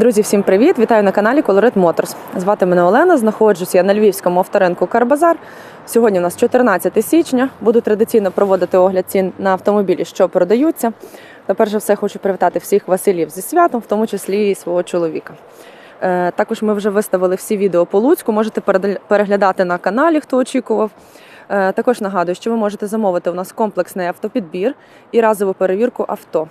Друзі, всім привіт! Вітаю на каналі Colorit Motors. Звати мене Олена. Знаходжусь я на львівському авторинку Карбазар. Сьогодні у нас 14 січня. Буду традиційно проводити огляд цін на автомобілі, що продаються. Та перш за все хочу привітати всіх Василів зі святом, в тому числі і свого чоловіка. Е, Також ми вже виставили всі відео по Луцьку. Можете переглядати на каналі, хто очікував. Е, Також нагадую, що ви можете замовити у нас комплексний автопідбір і разову перевірку авто.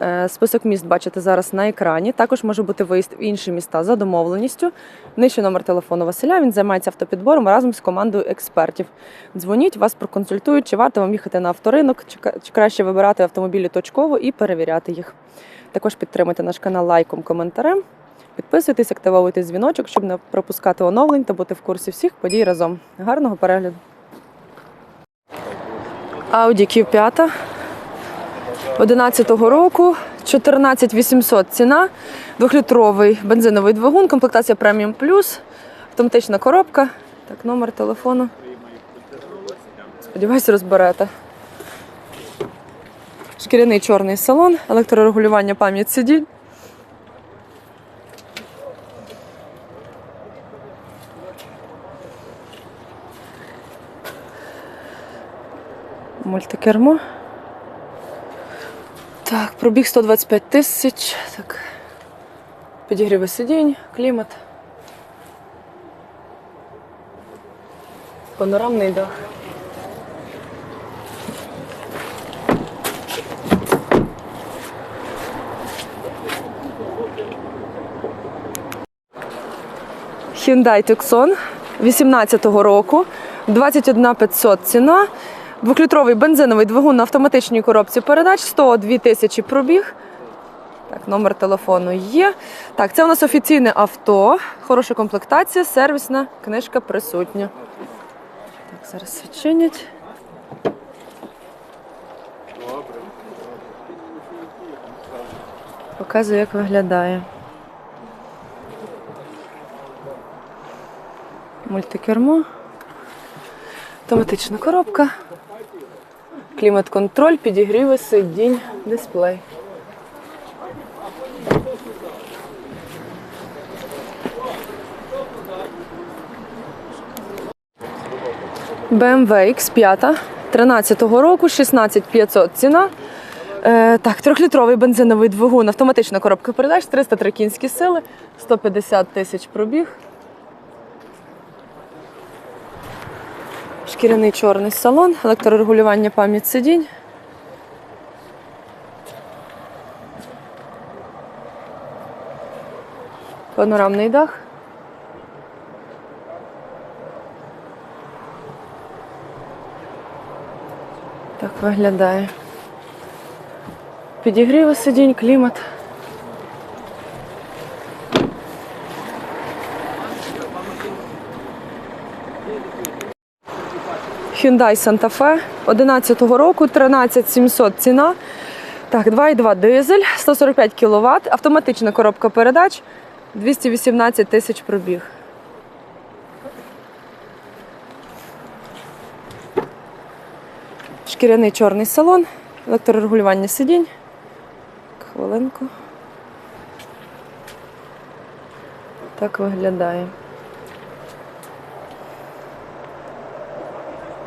Е, Список міст бачите зараз на екрані. Також може бути виїзд в інші міста за домовленістю. Нижче номер телефону Василя. Він займається автопідбором разом з командою експертів. Дзвоніть, вас проконсультують, чи варто вам їхати на авторинок, чи краще вибирати автомобілі точково і перевіряти їх. Також підтримуйте наш канал лайком, коментарем. Підписуйтесь, активовуйте дзвіночок, щоб не пропускати оновлень та бути в курсі всіх подій разом. Гарного перегляду! Audi Q5 11-го року, 14 800 ціна, двохлітровий бензиновий двигун, комплектація Premium Plus, автоматична коробка. Так, номер телефону. Сподіваюсь, розберете. Шкіряний чорний салон, електрорегулювання пам'ять сидінь. Мультикермо. Так, пробіг 125 тисяч. Так. Підігріви сидінь, клімат. Панорамний дах. Hyundai Tucson 18-го року, 21 500 ціна. Двохлітровий бензиновий двигун на автоматичній коробці передач, 102 тисячі пробіг. Так, номер телефону є. Так, це у нас офіційне авто, хороша комплектація, сервісна книжка присутня. Так, зараз відчинять. Показую, як виглядає. Мультикермо. Автоматична коробка. Клімат-контроль, підігріви, сидінь, дисплей. BMW X5 13-го року, 16500 ціна. Е, так, трьохлітровий бензиновий двигун, автоматична коробка передач, 303 кінські сили, 150 тисяч пробіг. Шкіряний чорний салон, електрорегулювання пам'ять сидінь. Панорамний дах. Так виглядає. Підігріви сидінь, клімат. Hyundai Santa Fe 11-го року, 13700 ціна. Так, 2,2 дизель, 145 кВт, автоматична коробка передач, 218 тисяч пробіг. Шкіряний чорний салон, електрорегулювання сидінь. Хвилинку. Так виглядає.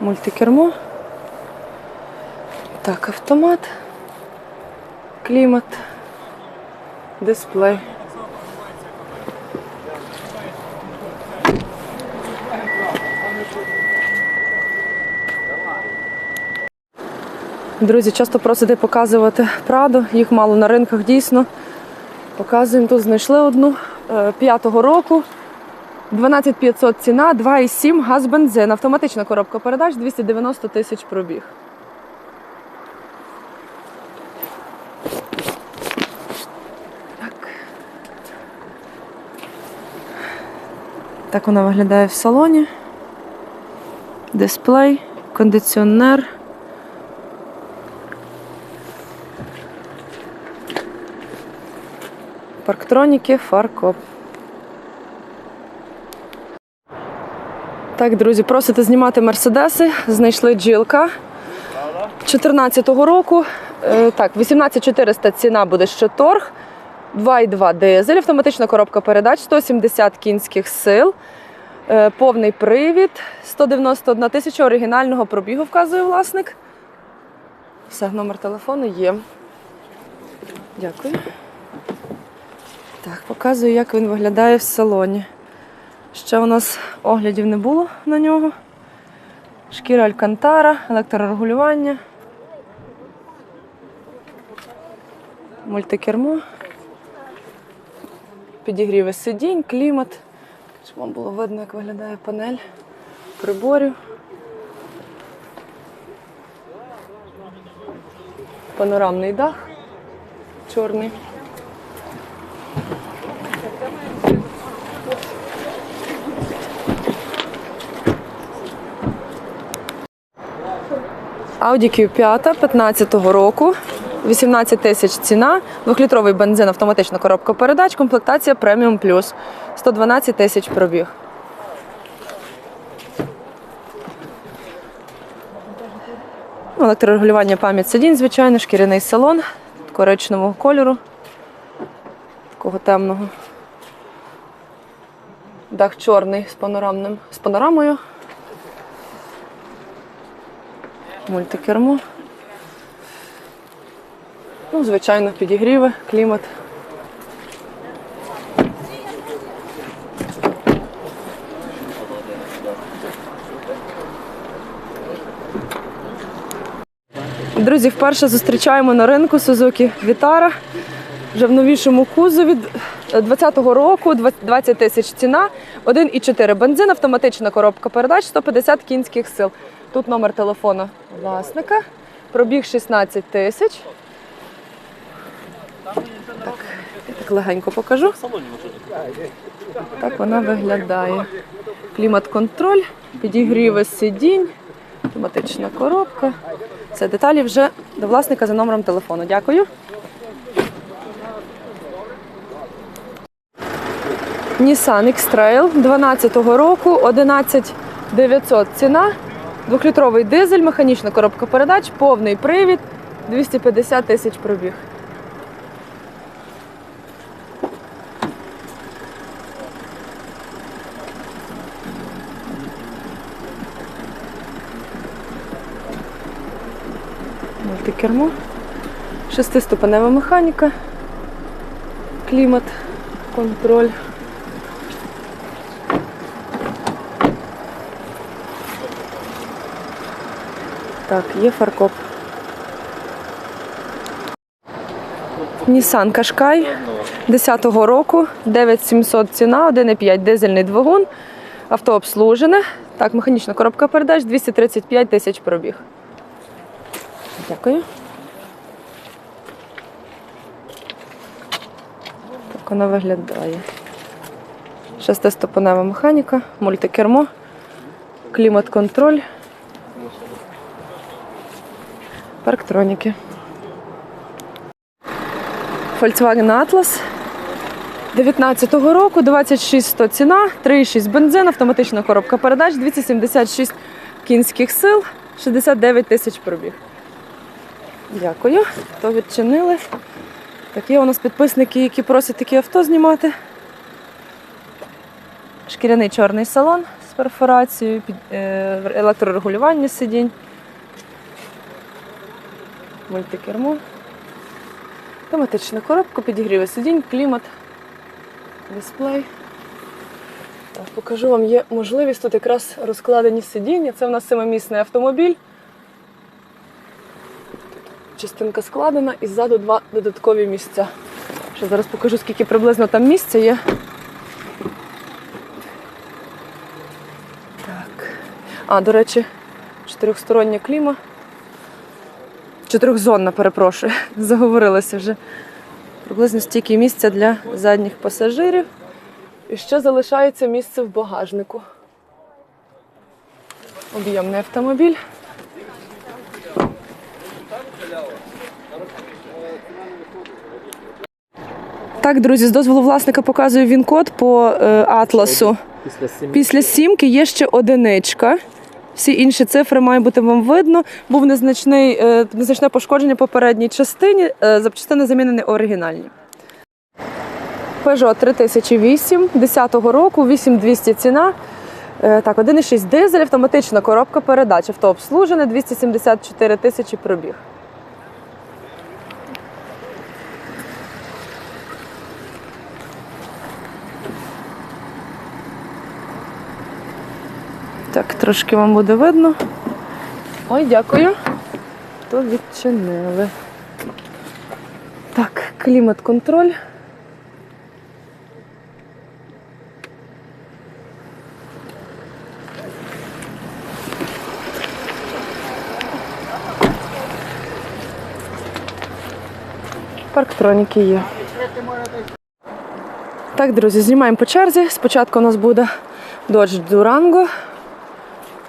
Мультикермо. Так, автомат. Клімат. Дисплей. Друзі, часто просите показувати Праду, їх мало на ринках дійсно. Показуємо тут, знайшли одну е, п'ятого року. 12500 ціна, 2,7 газ бензин, автоматична коробка передач, 290 тисяч пробіг. Так. Так вона виглядає в салоні. Дисплей, кондиціонер. Парктроніки, фаркоп. Так, друзі, просите знімати мерседеси. Знайшли джилка 14-го року. Е, Так, 18400 ціна буде ще торг. 2,2 дизель, автоматична коробка передач, 170 кінських сил, е, повний привід, 191 тисяча оригінального пробігу вказує власник. Все, номер телефону є. Дякую. Так, показую, як він виглядає в салоні. Ще у нас оглядів не було на нього. Шкіра Алькантара, електрорегулювання. Мультикермо. Підігріви сидінь, клімат. Щоб було видно, як виглядає панель приборів. Панорамний дах чорний. Audi Q5 15-го року. 18 тисяч ціна, двохлітровий бензин, автоматична коробка передач, комплектація преміум плюс. 112 тисяч пробіг. Електрорегулювання пам'ять сидінь, звичайно, шкіряний салон коричневого кольору, такого темного. Дах чорний з панорамним, з панорамою. Мультикермо. Ну, звичайно, підігріви, клімат. Друзі, вперше зустрічаємо на ринку Suzuki Vitara. Вже в новішому кузові 20-го року, 20 тисяч ціна, 1,4 бензин, автоматична коробка передач, 150 кінських сил. Тут номер телефону власника, пробіг 16 тисяч. Так, я так легенько покажу. Так вона виглядає. Клімат-контроль, підігріви сидінь, автоматична коробка. Це деталі вже до власника за номером телефону. Дякую. Nissan X-Trail 12-го року, 11 900 ціна, двохлітровий дизель, механічна коробка передач, повний привід, 250 тисяч пробіг. Мультикермо, шестиступенева механіка, клімат, контроль. Так, є фаркоп. Nissan Qashqai 10-го року, 9700 ціна, 1,5 дизельний двигун, авто обслужене. Так, механічна коробка передач, 235 тисяч пробіг. Дякую. Так вона виглядає. Шестиступенева механіка, мультикермо, клімат-контроль. Парктроніки. Volkswagen Atlas 19-го року, 2600 ціна, 3,6 бензин, автоматична коробка передач, 276 кінських сил, 69 тисяч пробіг. Дякую. То відчинили. Так, є у нас підписники, які просять такі авто знімати. Шкіряний чорний салон з перфорацією, е, електрорегулювання сидінь. Мультикермо. Автоматична коробка, підігріви сидінь, клімат, дисплей. Так, покажу вам, є можливість тут якраз розкладені сидіння. Це в нас семимісний автомобіль. Частинка складена і ззаду два додаткові місця. Ще зараз покажу, скільки приблизно там місця є. Так. А, до речі, чотирьохстороння кліма. Чотирьохзонна, перепрошую, заговорилася вже. Приблизно стільки місця для задніх пасажирів. І ще залишається місце в багажнику. Об'ємний автомобіль. Так, друзі, з дозволу власника показую він код по е, атласу. Після сімки є ще одиничка. Всі інші цифри має бути вам видно. Був незначний, е, незначне пошкодження попередній частині. е, Запчастини замінені оригінальні. Peugeot 3008 10-го року, 8200 ціна. Е, Так, 1,6 дизель, автоматична коробка передач. Авто обслужене, 274 тисячі пробіг. Так, трошки вам буде видно. Ой, дякую. То відчинили. Так, клімат-контроль. Парктроніки є. Так, друзі, знімаємо по черзі. Спочатку у нас буде Dodge Durango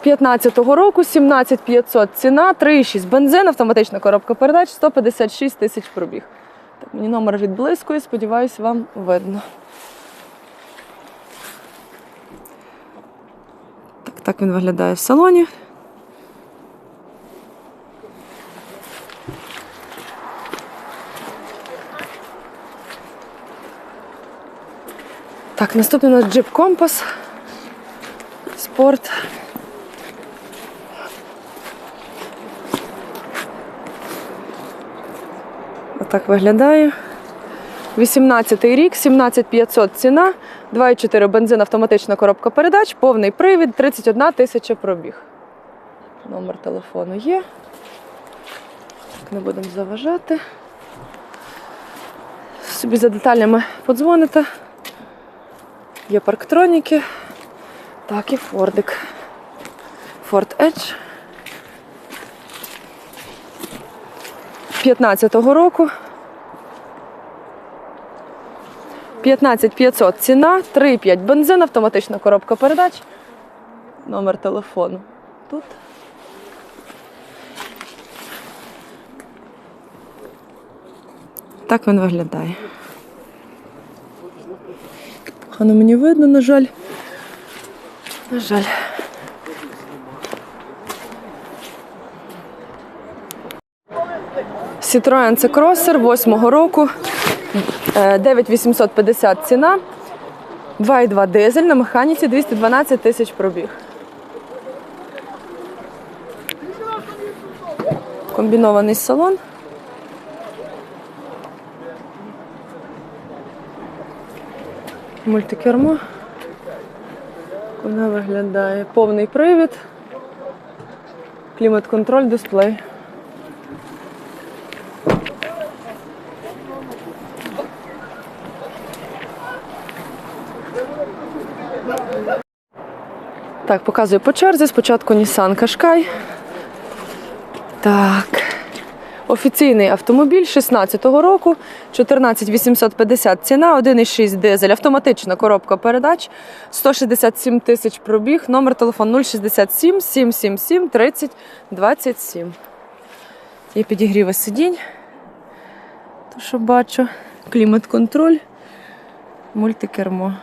15-го року, 17500 ціна, 3,6 бензин, автоматична коробка передач, 156 тисяч пробіг. Так, мені номер відблискує, сподіваюся, вам видно. Так, так він виглядає в салоні. Так, наступний у нас Jeep Compass. Спорт. Отак виглядає. 18 й рік, 17500 ціна, 2,4 бензин, автоматична коробка передач, повний привід, 31 тисяча пробіг. Номер телефону є. Так, не будемо заважати. Собі за деталями подзвоните. Є парктроніки. Так, і Фордик. Ford Edge. 15-го року. 15500 ціна, 3,5 бензин, автоматична коробка передач. Номер телефону. Тут. Так він виглядає. Погано мені видно, на жаль. На жаль. Citroen C Crosser 8 року. Е, 9850 ціна. 2,2 дизель на механіці 212 тисяч пробіг. Комбінований салон. Мультикермо. Вона виглядає. Повний привід. Клімат-контроль, дисплей. Так, показую по черзі. Спочатку Nissan Qashqai. Так. Офіційний автомобіль 16-го року, 14850 ціна, 1,6 дизель, автоматична коробка передач, 167 тисяч пробіг, номер телефону 067 777 30 27. Є підігріви сидінь, то що бачу, клімат-контроль, мультикермо.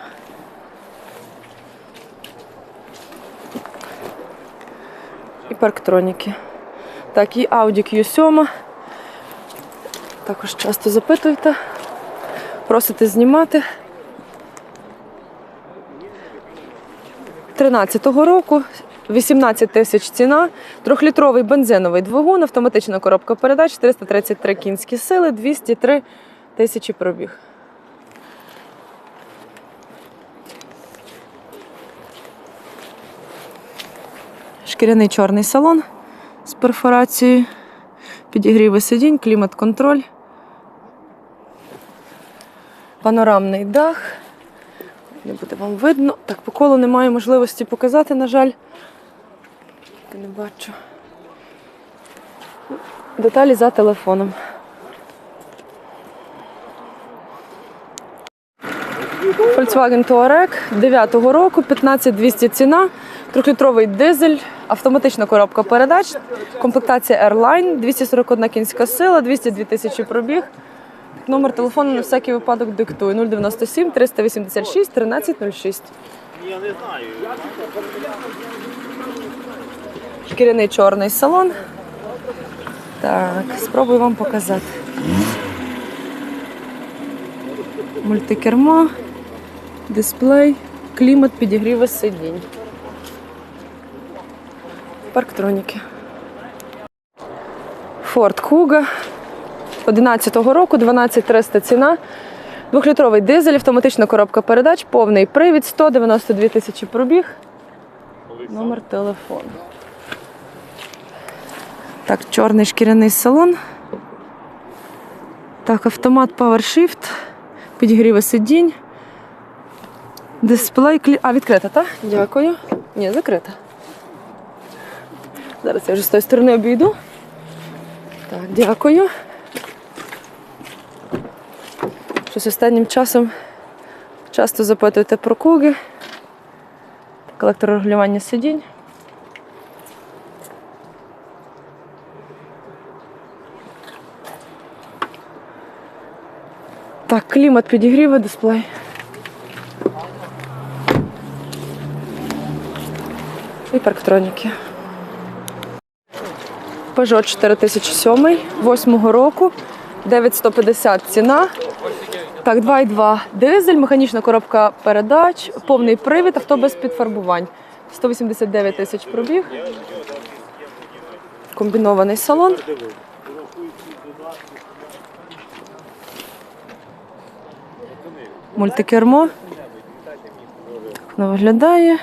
І парктроніки. Так, і Audi Q7. Також часто запитуєте, просите знімати. 13-го року, 18 тисяч ціна, трьохлітровий бензиновий двигун, автоматична коробка передач, 333 кінські сили, 203 тисячі пробіг. Шкіряний чорний салон з перфорацією, підігріви сидінь, клімат-контроль, панорамний дах. Не буде вам видно. Так, по колу немає можливості показати, на жаль. Не бачу. Деталі за телефоном. Volkswagen Touareg 9-го року, 15200 ціна, трьохлітровий дизель, автоматична коробка передач, комплектація Airline, 241 кінська сила, 202 тисячі пробіг. Номер телефону на всякий випадок диктую 097 386 1306. Я не знаю. Шкіряний чорний салон. Так, спробую вам показати. Мультикермо, дисплей, клімат, підігріви сидінь. Парктроніки. Ford Kuga 11-го року, 12300 ціна. Двохлітровий дизель, автоматична коробка передач, повний привід, 192 тисячі пробіг. Номер телефону. Так, чорний шкіряний салон. Так, автомат PowerShift, підігріви сидінь. Дисплей, клі... А, відкрита, так? Дякую. Ні, закрита. Зараз я вже з тої сторони обійду. Так, дякую. Щось останнім часом часто запитуєте про куги. Електрорегулювання сидінь. Так, клімат підігріви, дисплей. І парктроніки. Peugeot 4007, 8 року, 9150 ціна. Так, 2,2 дизель, механічна коробка передач, повний привід, авто без підфарбувань. 189 тисяч пробіг. Комбінований салон. Мультикермо. Воно виглядає.